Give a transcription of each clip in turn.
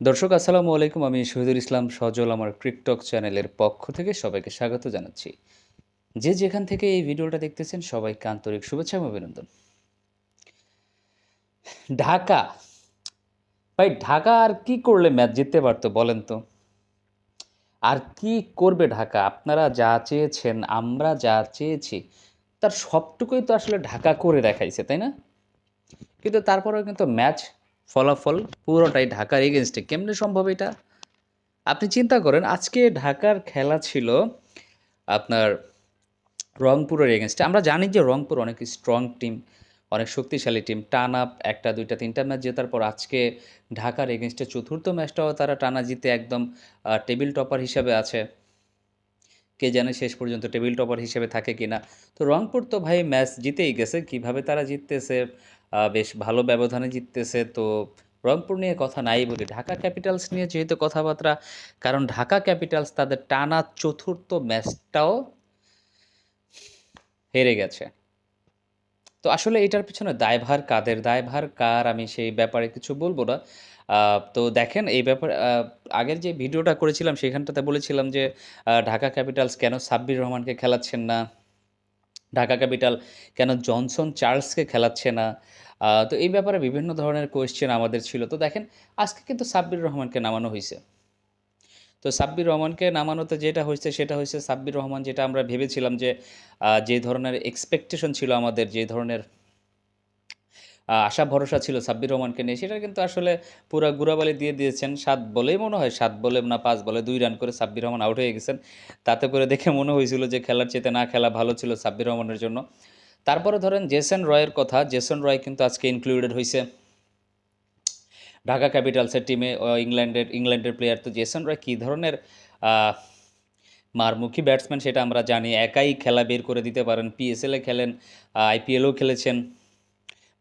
দর্শক, আসসালামু আলাইকুম। আমি শহীদুল ইসলাম সজল, আমার ক্রিকটক চ্যানেলের পক্ষ থেকে সবাইকে স্বাগত জানাচ্ছি। যে যেখান থেকে এই ভিডিওটা দেখতেছেন, সবাইকে আন্তরিক শুভেচ্ছা এবং অভিনন্দন। ঢাকা। ভাই, ঢাকা আর কি করলে ম্যাচ জিততে পারতো বলেন তো? আর কি করবে ঢাকা? আপনারা যা চেয়েছেন, আমরা যা চেয়েছি, তার সবটুকুই তো আসলে ঢাকা করে দেখাইছে, তাই না? কিন্তু তারপরেও কিন্তু ম্যাচ ফলাফল পুরোটাই ঢাকার এগেনস্টে কেমনে সম্ভব এটা? আপনি চিন্তা করেন, আজকে ঢাকার খেলা ছিল আপনার রংপুরের এগেনস্টে আমরা জানি যে রংপুর অনেক স্ট্রং টিম অনেক শক্তিশালী টিম টানা একটা, দুইটা, তিনটা ম্যাচ জেতার পর আজকে ঢাকার এগেনস্টে চতুর্থ ম্যাচটাও তারা টানা জিতে একদম টেবিল টপার হিসাবে আছে। কে জানে শেষ পর্যন্ত টেবিল টপার হিসেবে থাকে কিনা। তো রংপুর তো ভাই ম্যাচ জিতেই গেছে। কীভাবে তারা জিততেছে? বেশ ভালো ব্যবধানে জিততেছে। তো রংপুর নিয়ে কথা নাই বলি ঢাকা ক্যাপিটালস নিয়ে যেহেতু কথাবার্তা, কারণ ঢাকা ক্যাপিটালস তাদের টানা চতুর্থ ম্যাচটাও হেরে গেছে। তো আসলে এটার পিছনে দায়ভার কাদের? দায়ভার কার? আমি সেই ব্যাপারে কিছু বলব না। তো দেখেন, এই ব্যাপারে আগের যে ভিডিওটা করেছিলাম, সেখানটাতে বলেছিলাম যে ঢাকা ক্যাপিটালস কেন সাব্বির রহমানকে খেলাচ্ছেন না? ঢাকা ক্যাপিটাল, কেন জনসন চার্লসকে খেলাচ্ছে না? তো এই ব্যাপারে বিভিন্ন ধরনের কোয়েশ্চেন আমাদের ছিল। তো দেখেন, আজকে কিন্তু সাব্বির রহমানকে নামানো হয়েছে তো সাব্বির রহমানকে নামানোতে যেটা হয়েছে সেটা হয়েছে সাব্বির রহমান যেটা আমরা ভেবেছিলাম যে যে ধরনের এক্সপেকটেশন ছিল আমাদের, যে ধরনের আশা, ভরসা ছিল সাব্বির রহমানকে নিয়ে। সেটা কিন্তু আসলে পুরা গুড়াবালি দিয়ে দিয়েছেন। সাত বলেই মনে হয়, সাত বলে না পাঁচ বলে, দুই রান করে সাব্বির রহমান আউট হয়ে গেছেন। তাতে করে দেখে মনে হয়েছিল যে খেলার চেতে না খেলা ভালো ছিল সাব্বির রহমানের জন্য। তারপরে ধরেন জেসন রয়ের কথা। জেসন রয় কিন্তু আজকে ইনক্লুডেড হয়েছে ঢাকা ক্যাপিটালসের টিমে ইংল্যান্ডের ইংল্যান্ডের প্লেয়ার তো জেসন রয় কী ধরনের মারমুখী ব্যাটসম্যান সেটা আমরা জানি। একাই খেলা বের করে দিতে পারেন। পিএসএলে খেলেন আইপিএলও খেলেছেন।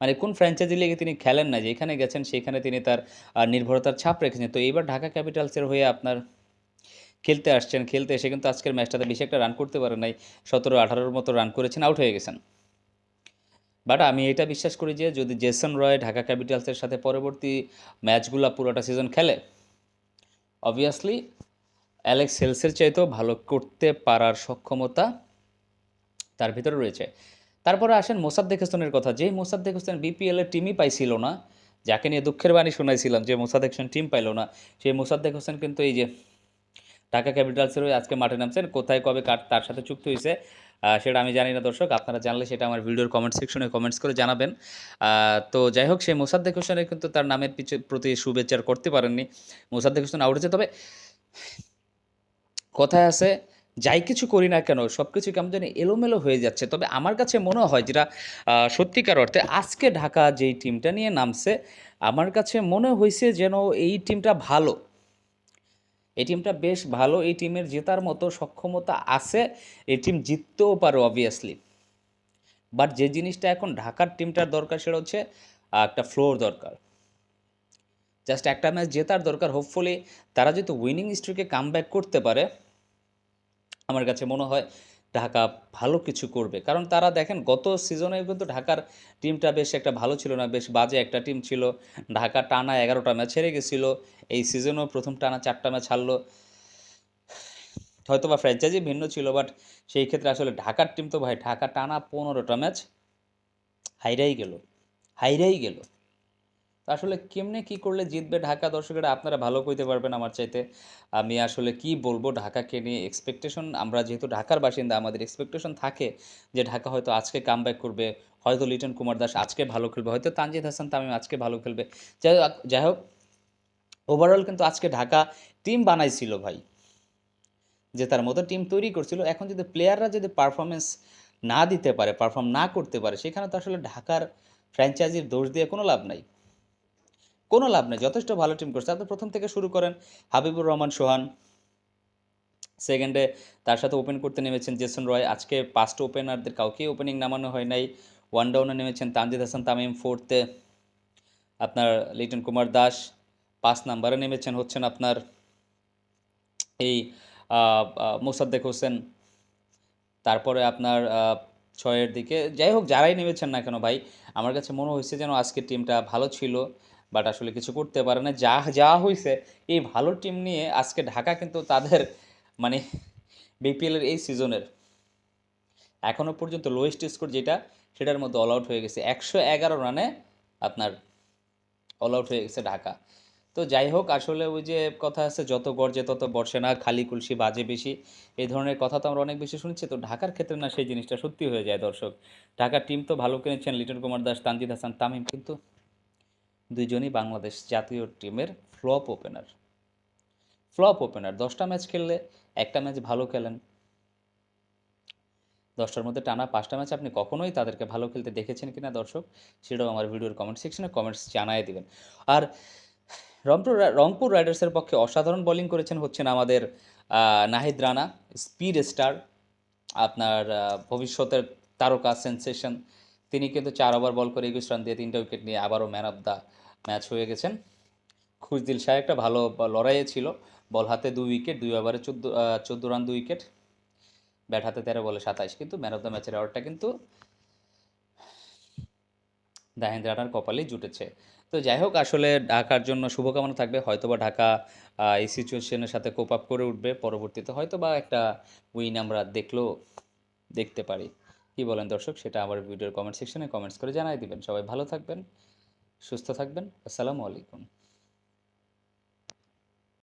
মানে কোন ফ্র্যাঞ্চাইজি লিগে তিনি খেলেন না, যেখানে গেছেন সেখানে তিনি তার নির্ভরতার ছাপ রেখেছেন। তো এইবার ঢাকা ক্যাপিটালসের হয়ে আপনার খেলতে আসছেন, খেলতে এসে কিন্তু আজকের ম্যাচটাতে বেশি একটা রান করতে পারেন নাই। সতেরো, আঠারোর মতো রান করেছেন আউট হয়ে গেছেন। বাট আমি এটা বিশ্বাস করি যে, যদি জেসন রয় ঢাকা ক্যাপিটালসের সাথে পরবর্তী ম্যাচগুলো পুরোটা সিজন খেলে অবভিয়াসলি অ্যালেক্স হেলসের চাইতেও ভালো করতে পারার সক্ষমতা তার ভিতরে রয়েছে। তারপরে আসেন মোসাদ্দেক হোসেনের কথা। যে মোসাদ্দেক হোসেন বিপিএলের টিমই পাইছিল না, যাকে নিয়ে দুঃখের বাণী শোনাইছিলাম যে মোসাদ্দেক হোসেন টিম পাইলো না, সেই মোসাদ্দেক হোসেন কিন্তু এই যে ঢাকা ক্যাপিটালসের আজকে মাঠে নামছেন, কোথায় কবে কার, তার সাথে চুক্তি হয়েছে সেটা আমি জানি না দর্শক, আপনারা জানলে সেটা আমার ভিডিওর কমেন্ট সেকশনে কমেন্টস করে জানাবেন। তো যাই হোক, সেই মোসাদ্দেক হোসেনের কিন্তু তার নামের পিছু প্রতি শুভেচ্ছা করতে পারেননি, মোসাদ্দেক হোসেন আউট হয়েছে। তবে কথায় আছে যাই কিছু করি না কেন সব কিছু কেমন জানি এলোমেলো হয়ে যাচ্ছে। তবে আমার কাছে মনে হয় যেটা সত্যিকার অর্থে আজকে ঢাকা যেই টিমটা নিয়ে নামছে, আমার কাছে মনে হয়েছে যেন এই টিমটা ভালো। এই টিমটা বেশ ভালো, এই টিমের জেতার মতো সক্ষমতা আছে, এই টিম জিততেও পারে অবভিয়াসলি বাট যে জিনিসটা এখন ঢাকার টিমটার দরকার সেটা হচ্ছে একটা ফ্লোর দরকার। জাস্ট একটা ম্যাচ জেতার দরকার হোপফুলি তারা যদি উইনিং স্ট্রিকে কাম করতে পারে আমার কাছে মনে হয় ঢাকা ভালো কিছু করবে। কারণ তারা দেখেন, গত সিজনে কিন্তু ঢাকার টিমটা বেশ একটা ভালো ছিল না, বেশ বাজে একটা টিম ছিল। ঢাকা টানা এগারোটা ম্যাচ হেরে গেছিল, এই সিজনেও প্রথম টানা চারটা ম্যাচ হারলো। হয়তো বা ফ্র্যাঞ্চাইজি ভিন্ন ছিল বাট সেই ক্ষেত্রে আসলে ঢাকার টিম তো ভাই, ঢাকা টানা পনেরোটা ম্যাচ হাইরাই গেল হাইরাই গেল। আসলে কেমনে কি করলে জিতবে ঢাকা? দর্শকেরা আপনারা ভালো কইতে পারবেন আমার চাইতে। আমি আসলে কি বলব? ঢাকাকে নিয়ে এক্সপেকটেশন আমরা যেহেতু ঢাকার বাসিন্দা, আমাদের এক্সপেকটেশন থাকে যে ঢাকা হয়তো আজকে কাম করবে, হয়তো লিটন কুমার দাস আজকে ভালো খেলবে, হয়তো তানজিদ হাসান তামিম আজকে ভালো খেলবে। যাই হোক যাই হোক ওভারঅল কিন্তু আজকে ঢাকা টিম বানাইছিল ভাই। যে তার মতো টিম তৈরি করছিল। এখন যদি প্লেয়াররা যদি পারফরমেন্স না দিতে পারে পারফর্ম না করতে পারে, সেখানে তো আসলে ঢাকার ফ্র্যাঞ্চাইজির দোষ দিয়ে কোনো লাভ নাই। কোনো লাভ নেই, যথেষ্ট ভালো টিম করছে। আপনি প্রথম থেকে শুরু করেন হাবিবুর রহমান, সোহান। সেকেন্ডে তার সাথে ওপেন করতে নেমেছেন জেসন রয়। আজকে পাঁচটা ওপেনারদের কাউকেই ওপেনিং নামানো হয় নাই। ওয়ান ডাউনে নেমেছেন তানজিদ হাসান তামিম। ফোর্থে আপনার লিটন কুমার দাস। পাঁচ নাম্বারে নেমেছেন হচ্ছেন আপনার এই মোসাদ্দেক হোসেন। তারপরে আপনার ছয়ের দিকে যাই হোক, যারাই নেমেছেন না কেন ভাই, আমার কাছে মনে হয়েছে যেন আজকের টিমটা ভালো ছিল। বাট আসলে কিছু করতে পারে না। যা যা হয়েছে এই ভালো টিম নিয়ে আজকে ঢাকা কিন্তু তাদের মানে বিপিএলের এই সিজনের এখনও পর্যন্ত লোয়েস্ট স্কোর যেটা, সেটার মধ্যে অল আউট হয়ে গেছে। একশো এগারো রানে আপনার অল আউট হয়ে গেছে ঢাকা। তো যাই হোক, আসলে ওই যে কথা আছে, যত গর্জে তত বর্ষে না, খালি কুলসি বাজে বেশি। এই ধরনের কথা তো আমরা অনেক বেশি শুনছি। তো ঢাকার ক্ষেত্রে না, সেই জিনিসটা সত্যি হয়ে যায় দর্শক। ঢাকার টিম তো ভালো কিনেছেন লিটন কুমার দাস, তানজিদ হাসান, তামিম, কিন্তু দুইজনই বাংলাদেশ জাতীয় টিমের ফ্লপ ওপেনার। ফ্লপ ওপেনার, দশটা ম্যাচ খেললে একটা ম্যাচ ভালো খেলেন। দশটার মধ্যে টানা পাঁচটা ম্যাচ আপনি কখনোই তাদেরকে ভালো খেলতে দেখেছেন কিনা দর্শক, সেটাও আমার ভিডিওর কমেন্ট সেকশনে কমেন্টস জানাই দেবেন। আর রংপুর রংপুর রাইডার্সের পক্ষে অসাধারণ বোলিং করেছেন হচ্ছেন আমাদের নাহিদ রানা স্পিড স্টার আপনার ভবিষ্যতের তারকা সেন্সেশন তিনি কিন্তু চার ওভার বল করে একুশ রান দিয়ে তিনটা উইকেট নিয়ে আবারও ম্যান অফ দ্য ম্যাচ হয়ে গেছেন। খুশদিল শাহ একটা ভালো লড়াইয়ে ছিল। বল হাতে দুই উইকেট, দুই ওভারে চোদ্দ চোদ্দ রান, দুই উইকেট। ব্যাট হাতে তেরো বলে সাতাইশ। কিন্তু ম্যান অফ দ্য ম্যাচের অ্যাওয়ার্ডটা কিন্তু দাহেন্দ্র রানার কপালেই জুটেছে। তো যাই হোক, আসলে ঢাকার জন্য শুভকামনা থাকবে। হয়তোবা ঢাকা এই সিচুয়েশনের সাথে কোপ আপ করে উঠবে। পরবর্তীতে হয়তো বা একটা উইন আমরা দেখলেও দেখতে পারি। কি বলেন দর্শক, সেটা আমার ভিডিওর কমেন্ট সেকশনে কমেন্টস করে জানাই দিবেন। সবাই ভালো থাকবেন, সুস্থ থাকবেন। আসসালামু আলাইকুম।